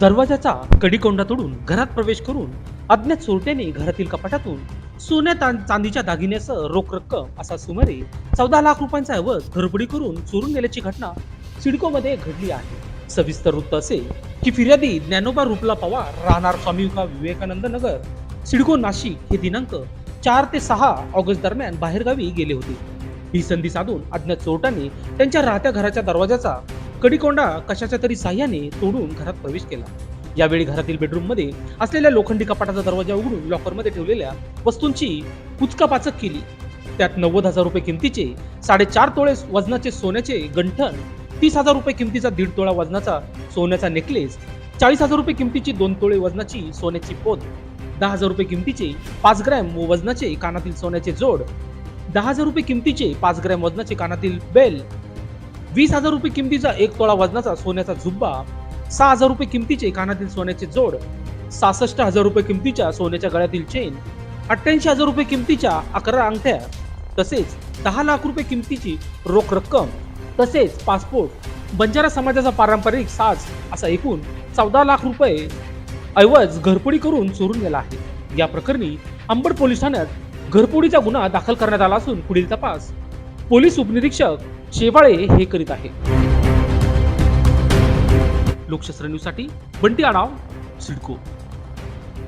दरवाजाचा कडीकोंडा तोडून घरात प्रवेश करून अज्ञात चोरट्याने घरातील कपाटातून सोन्या चांदीच्या दागिन्यासह रोख रक्कम असा सुमारे चौदा लाख रुपयांचा ऐवज घरबडी करून चोरून गेल्याची घटना सिडकोमध्ये घडली आहे. सविस्तर वृत्त असे की फिर्यादी ज्ञानोबा रुपला पवार राहणार स्वामीका विवेकानंद नगर सिडको नाशिक हे दिनांक चार ते सहा ऑगस्ट दरम्यान बाहेरगावी गेले होते. ही संधी साधून अज्ञात चोरट्यांनी त्यांच्या राहत्या घराच्या दरवाजाचा कडीकोंडा कशाच्या तरी साह्याने तोडून घरात प्रवेश केला. यावेळी घरातील बेडरूममध्ये असलेल्या लोखंडी कपाटाचा दरवाजा उघडून लॉकरमध्ये ठेवलेल्या वस्तूंची कुचकापाचक केली. त्यात नव्वद हजार रुपये किमतीचे साडेचार तोळे वजनाचे सोन्याचे गंठण तीस हजार रुपये किमतीचा दीड तोळा वजनाचा सोन्याचा नेकलेस चाळीस हजार रुपये किमतीची दोन तोळे वजनाची सोन्याची पोत दहा हजार रुपये किमतीचे पाच ग्रॅम वजनाचे कानातील सोन्याचे जोड दहा हजार रुपये किमतीचे पाच ग्रॅम वजनाचे कानातील बेल वीस हजार रुपये किमतीचा एक तोळा वजनाचा सोन्याचा झुब्बा सहा हजार रुपये किमतीचे कानातील सोन्याचे जोड सहासष्ट हजार रुपये किमतीच्या सोन्याच्या गळ्यातील चेन अठ्ठ्याऐंशी हजार रुपये किमतीच्या अकरा अंगठ्या तसेच दहा लाख रुपये किमतीची रोख रक्कम तसेच पासपोर्ट बंजारा समाजाचा पारंपरिक साज असा एकूण चौदा लाख रुपये ऐवज घरपोडी करून चोरून गेला आहे. या प्रकरणी अंबड पोलीस ठाण्यात घरपोडीचा गुन्हा दाखल करण्यात आला असून पुढील तपास पोलीस उपनिरीक्षक शेवाळे हे करीत आहे लोकशास्त्र न्यूजसाठी बंटी आडाव सिडको.